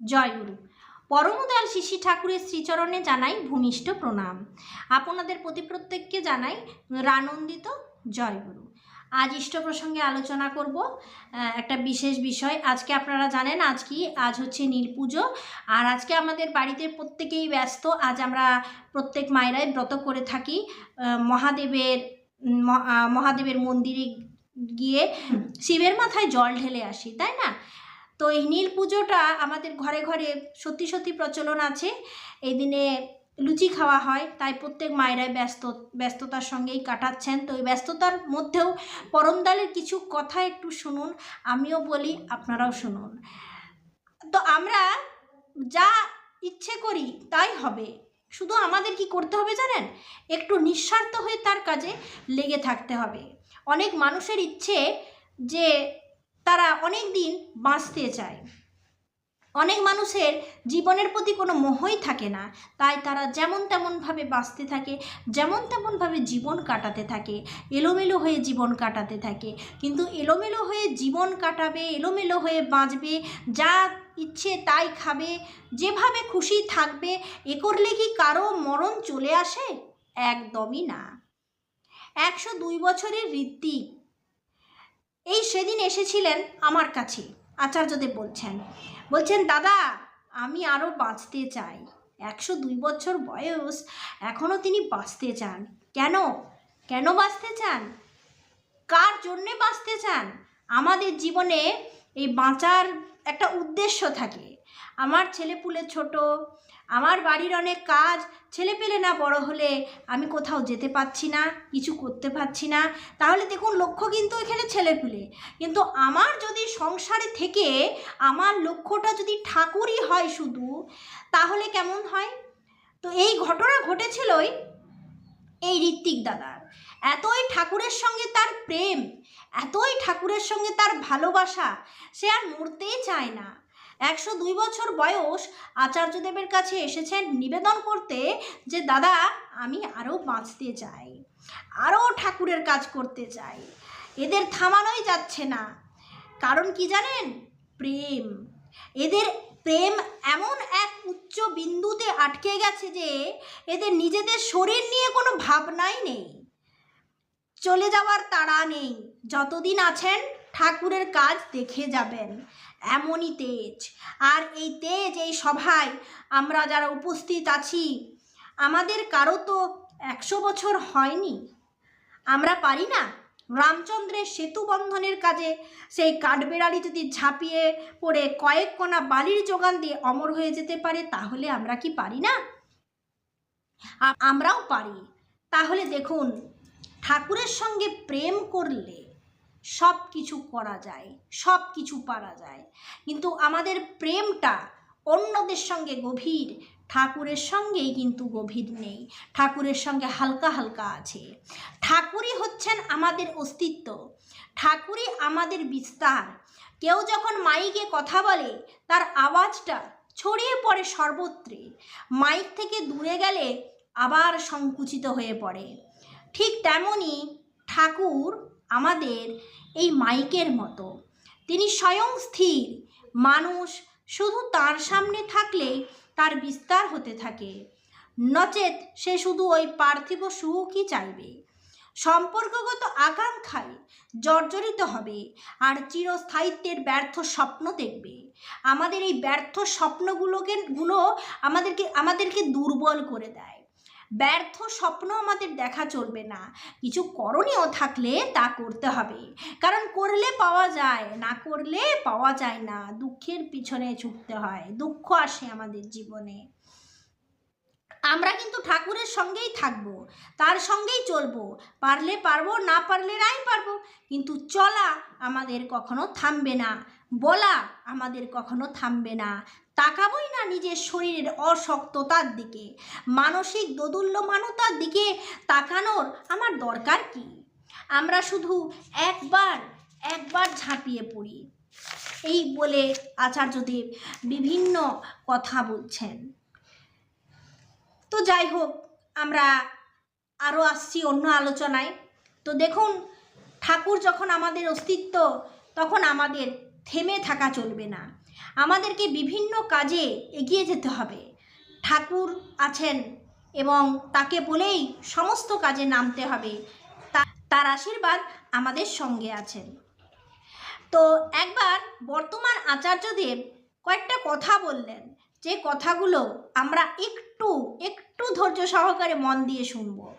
জয়গুরু পরমদয়াল শিশি ঠাকুরের শ্রীচরণে জানাই ভূমিষ্ঠ প্রণাম। আপনাদের প্রতি প্রত্যেককে জানাই রানন্দিত জয়গুরু আজ ইষ্ট প্রসঙ্গে আলোচনা করব একটা বিশেষ বিষয়। আজকে আপনারা জানেন আজ কি? আজ হচ্ছে নীল পুজো। আর আজকে আমাদের বাড়িতে প্রত্যেকেই ব্যস্ত। আজ আমরা প্রত্যেক মায়েরাই ব্রত করে থাকি মহাদেবের মহাদেবের মন্দিরে গিয়ে শিবের মাথায় জল ঢেলে আসি তাই না? তো এই নীল পুজোটা আমাদের ঘরে ঘরে সত্যি সত্যি প্রচলন আছে। এই দিনে লুচি খাওয়া হয়, তাই প্রত্যেক মায়েরাই ব্যস্ত, ব্যস্ততার সঙ্গেই কাটাচ্ছেন। তো এই ব্যস্ততার মধ্যেও পরমদালের কিছু কথা একটু শুনুন, আমিও বলি, আপনারাও শুনুন। তো আমরা যা ইচ্ছে করি তাই হবে। শুধু আমাদের কি করতে হবে জানেন? একটু নিঃস্বার্থ হয়ে তার কাজে লেগে থাকতে হবে। অনেক মানুষের ইচ্ছে যে তারা অনেক দিন বাঁচতে চায়। অনেক মানুষের জীবনের প্রতি কোনো মোহই থাকে না, তাই তারা যেমন তেমনভাবে বাঁচতে থাকে, যেমন তেমনভাবে জীবন কাটাতে থাকে, এলোমেলো হয়ে জীবন কাটাতে থাকে। কিন্তু এলোমেলো হয়ে জীবন কাটাবে, এলোমেলো হয়ে বাঁচবে, যা ইচ্ছে তাই খাবে, যেভাবে খুশি থাকবে, এ করলে কি কারও মরণ চলে আসে? একদমই না। একশো দুই বছরের ঋত্বিক এই সেদিন এসেছিলেন আমার কাছে, আচার্যদেব বলছেন। বলছেন, দাদা, আমি আরও বাঁচতে চাই। একশো দুই বছর বয়স এখনও তিনি বাঁচতে চান। কেন? কেন বাঁচতে চান? কার জন্যে বাঁচতে চান? আমাদের জীবনে এই বাঁচার একটা উদ্দেশ্য থাকে। আমার ছেলেপুলে ছোট আমার বাড়ির অনেক কাজ, ছেলে পেলে না বড় হলে আমি কোথাও যেতে পারছি না, কিছু করতে পারছি না। তাহলে দেখুন, লক্ষ্য কিন্তু এখানে ছেলেপুলে কিন্তু আমার যদি সংসারে থেকে আমার লক্ষ্যটা যদি ঠাকুরই হয় শুধু, তাহলে কেমন হয়? তো এই ঘটনা ঘটেছিলই এই ঋত্বিক দাদার। এতই ঠাকুরের সঙ্গে তার প্রেম, এতই ঠাকুরের সঙ্গে তার ভালোবাসা, সে আর মরতেই চায় না। একশো দুই বছর বয়স আচার্যদেবের কাছে এসেছেন নিবেদন করতে যে, দাদা, আমি আরও বাঁচতে চাই, আরও ঠাকুরের কাজ করতে চাই। এদের থামানোই যাচ্ছে না। কারণ কি জানেন? প্রেম। এদের প্রেম এমন এক উচ্চ বিন্দুতে আটকে গেছে যে, এদের নিজেদের শরীর নিয়ে কোনো ভাবনাই নেই। চলে যাওয়ার তাড়া নেই। যতদিন আছেন ঠাকুরের কাজ দেখে যাবেন। এমনই তেজ। আর এই তেজ, এই সভায় আমরা যারা উপস্থিত আছি, আমাদের কারও তো একশো বছর হয়নি। আমরা পারি না? রামচন্দ্রের সেতু বন্ধনের কাজে সেই কাঠবেড়ালি যদি ঝাঁপিয়ে পড়ে, কয়েক কোনা বালির যোগান দিয়ে অমর হয়ে যেতে পারে, তাহলে আমরা কি পারি না? আমরাও পারি। তাহলে দেখুন, ঠাকুরের সঙ্গে প্রেম করলে সব কিছু করা যায় সব কিছু পারা যায়। কিন্তু আমাদের প্রেমটা অন্যদের সঙ্গে গভীর, ঠাকুরের সঙ্গেই কিন্তু গভীর নেই। ঠাকুরের সঙ্গে হালকা হালকা আছে। ঠাকুরই হচ্ছেন আমাদের অস্তিত্ব। ঠাকুরই আমাদের বিস্তার। কেউ যখন মাইকে কথা বলে, তার আওয়াজটা ছড়িয়ে পড়ে সর্বত্রে। মাইক থেকে দূরে গেলে আবার সংকুচিত হয়ে পড়ে। ঠিক তেমনই ঠাকুর আমাদের এই মাইকের মতো। তিনি স্বয়ং স্থির। মানুষ শুধু তার সামনে থাকলেই তার বিস্তার হতে থাকে। নচেত সে শুধু ওই পার্থিব সুখই চাইবে। সম্পর্কগত আকাঙ্ক্ষায় জর্জরিত হবে আর চিরস্থায়িত্বের ব্যর্থ স্বপ্ন দেখবে। আমাদের এই ব্যর্থ স্বপ্নগুলোকে গুলো আমাদেরকে আমাদেরকে দুর্বল করে দেয়। ব্যর্থ স্বপ্ন আমাদের দেখা চলবে না। কিছু করণীয় থাকলে তা করতে হবে। কারণ করলে পাওয়া যায়, না করলে পাওয়া যায় না। দুঃখের পিছনে ছুটতে হয়। দুঃখ আসে আমাদের জীবনে। আমরা কিন্তু ঠাকুরের সঙ্গেই থাকব, তার সঙ্গেই চলবো। পারলে পারব, না পারলে নাই পারব। কিন্তু চলা আমাদের কখনো থামবে না। বলা আমাদের কখনো থামবে না। তাকাবই না নিজের শরীরের অশক্ততার দিকে। মানসিক দোদুল্যমানতার দিকে তাকানোর আমার দরকার কি? আমরা শুধু একবার একবার ঝাঁপিয়ে পড়ি। এই বলে আচার্যদেব বিভিন্ন কথা বলছেন। তো যাই হোক, আমরা আরও আসছি অন্য আলোচনায়। তো দেখুন, ঠাকুর যখন আমাদের অস্তিত্ব, তখন আমাদের থেমে থাকা চলবে না। আমাদেরকে বিভিন্ন কাজে এগিয়ে যেতে হবে। ঠাকুর আছেন এবং তাকে বলেই সমস্ত কাজে নামতে হবে। তার আশীর্বাদ আমাদের সঙ্গে আছেন। তো একবার বর্তমান আচার্যদেব কয়েকটা কথা বললেন। যে কথাগুলো আমরা একটু একটু ধৈর্য সহকারে মন দিয়ে শুনব।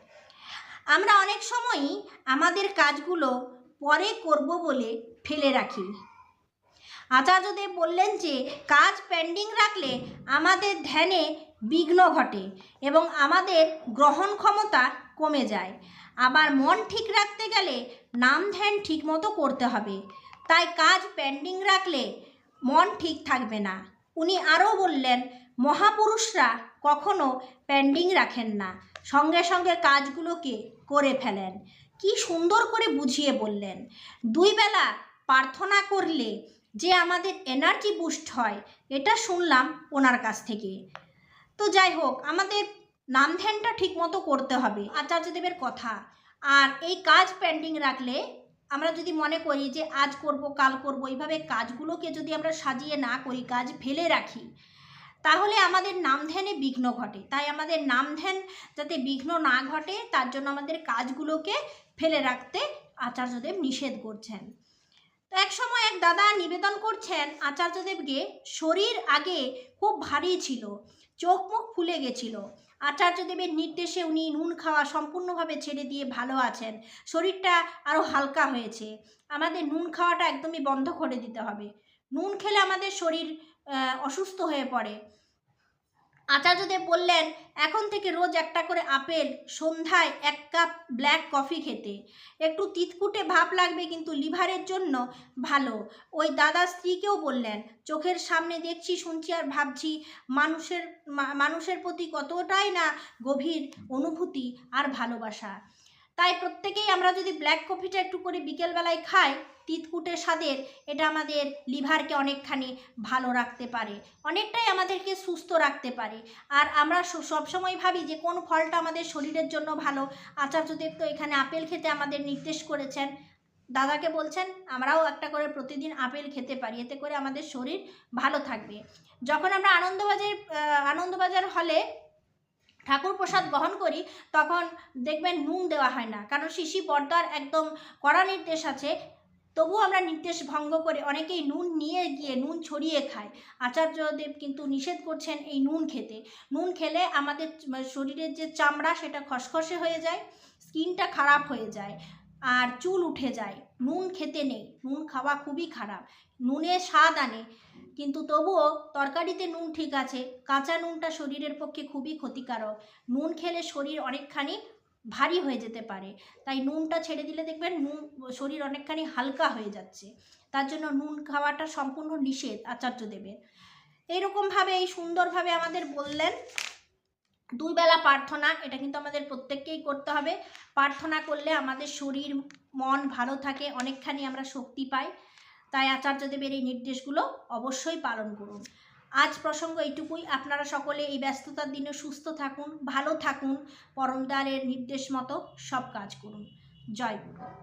আমরা অনেক সময়ই আমাদের কাজগুলো পরে করব বলে ফেলে রাখি। আচার্যদেব বললেন যে, কাজ পেন্ডিং রাখলে আমাদের ধ্যানে বিঘ্ন ঘটে এবং আমাদের গ্রহণ ক্ষমতা কমে যায়। আবার মন ঠিক রাখতে গেলে নাম ধ্যান ঠিকমতো করতে হবে। তাই কাজ পেন্ডিং রাখলে মন ঠিক থাকবে না। উনি আরও বললেন, মহাপুরুষরা কখনো পেন্ডিং রাখেন না। সঙ্গে সঙ্গে কাজগুলোকে করে ফেলেন। কি সুন্দর করে বুঝিয়ে বললেন। দুই বেলা প্রার্থনা করলে যে আমাদের এনার্জি বুস্ট হয়, এটা শুনলাম ওনার কাছ থেকে। তো যাই হোক, আমাদের নাম ধ্যানটা ঠিকমতো করতে হবে, আচার্যদেবের কথা। আর এই কাজ পেন্ডিং রাখলে আমরা যদি মনে করি যে আজ করব, কাল করব, এইভাবে কাজগুলোকে যদি আমরা সাজিয়ে না করি, কাজ ফেলে রাখি, তাহলে আমাদের নাম ধ্যানে বিঘ্ন ঘটে। তাই আমাদের নাম ধ্যান যাতে বিঘ্ন না ঘটে, তার জন্য আমাদের কাজগুলোকে ফেলে রাখতে আচার্যদেব নিষেধ করছেন। তো এক সময় এক দাদা নিবেদন করছেন আচার্যদেবকে, শরীর আগে খুব ভারী ছিল, চোখ মুখ ফুলে গেছিল। আচার্যদেবের নির্দেশে উনি নুন খাওয়া সম্পূর্ণভাবে ছেড়ে দিয়ে ভালো আছেন। শরীরটা আরও হালকা হয়েছে। আমাদের নুন খাওয়াটা একদমই বন্ধ করে দিতে হবে। নুন খেলে আমাদের শরীর অসুস্থ হয়ে পড়ে। আচার্যদেব বললেন, এখন থেকে রোজ একটা করে আপেল, সন্ধ্যায় এক কাপ ব্ল্যাক কফি খেতে। একটু তিতকুটে ভাব লাগবে কিন্তু লিভারের জন্য ভালো। ওই দাদা স্ত্রীকেও বললেন, চোখের সামনে দেখছি, শুনছি আর ভাবছি, মানুষের মানুষের প্রতি কতটাই না গভীর অনুভূতি আর ভালোবাসা। তাই প্রত্যেকেই আমরা যদি ব্ল্যাক কফিটা একটু করে বিকেলবেলায় খাই, তিতকুটে স্বাদের, এটা আমাদের লিভারকে অনেকখানি ভালো রাখতে পারে, অনেকটাই আমাদেরকে সুস্থ রাখতে পারে। আর আমরা সবসময় ভাবি যে কোন ফলটা আমাদের শরীরের জন্য ভালো। আচার্যদেব তো এখানে আপেল খেতে আমাদের নির্দেশ করেছেন। দাদাকে বলছেন, আমরাও একটা করে প্রতিদিন আপেল খেতে পারি, এতে করে আমাদের শরীর ভালো থাকবে। যখন আমরা আনন্দবাজার আনন্দবাজার হলে ঠাকুর প্রসাদ গ্রহণ করি, তখন দেখবেন নুন দেওয়া হয় না। কারণ শিশি পর্দার একদম কড়া নির্দেশ আছে। তবুও আমরা নির্দেশ ভঙ্গ করে অনেকেই নুন নিয়ে গিয়ে নুন ছড়িয়ে খায়। আচার্যদেব কিন্তু নিষেধ করছেন এই নুন খেতে। নুন খেলে আমাদের শরীরের যে চামড়া সেটা খসখসে হয়ে যায়, স্কিনটা খারাপ হয়ে যায়। আর চুল উঠে যায়। নুন খেতে নেই। নুন খাওয়া খুবই খারাপ। নুনে স্বাদ আনে। কিন্তু তবুও তরকারিতে নুন ঠিক আছে। কাঁচা নুনটা শরীরের পক্ষে খুবই ক্ষতিকারক। নুন খেলে শরীর অনেকখানি ভারী হয়ে যেতে পারে। তাই নুনটা ছেড়ে দিলে দেখবেন নুন, শরীর অনেকখানি হালকা হয়ে যাচ্ছে। তার জন্য নুন খাওয়াটা সম্পূর্ণ নিষেধ আচার্যদেবের। এইরকমভাবে, এই সুন্দরভাবে আমাদের বললেন দুই বেলা প্রার্থনা, এটা কিন্তু আমাদের প্রত্যেককেই করতে হবে। প্রার্থনা করলে আমাদের শরীর, মন ভালো থাকে, অনেকখানি আমরা শক্তি পাই। তাই আচার্যদেবের এই নির্দেশগুলো অবশ্যই পালন করুন। আজ প্রসঙ্গ এইটুকুই, আপনারা সকলে এই ব্যস্ততার দিনে সুস্থ থাকুন, ভালো থাকুন পরমদারের নির্দেশ মতো সব কাজ করুন। জয় গুরু।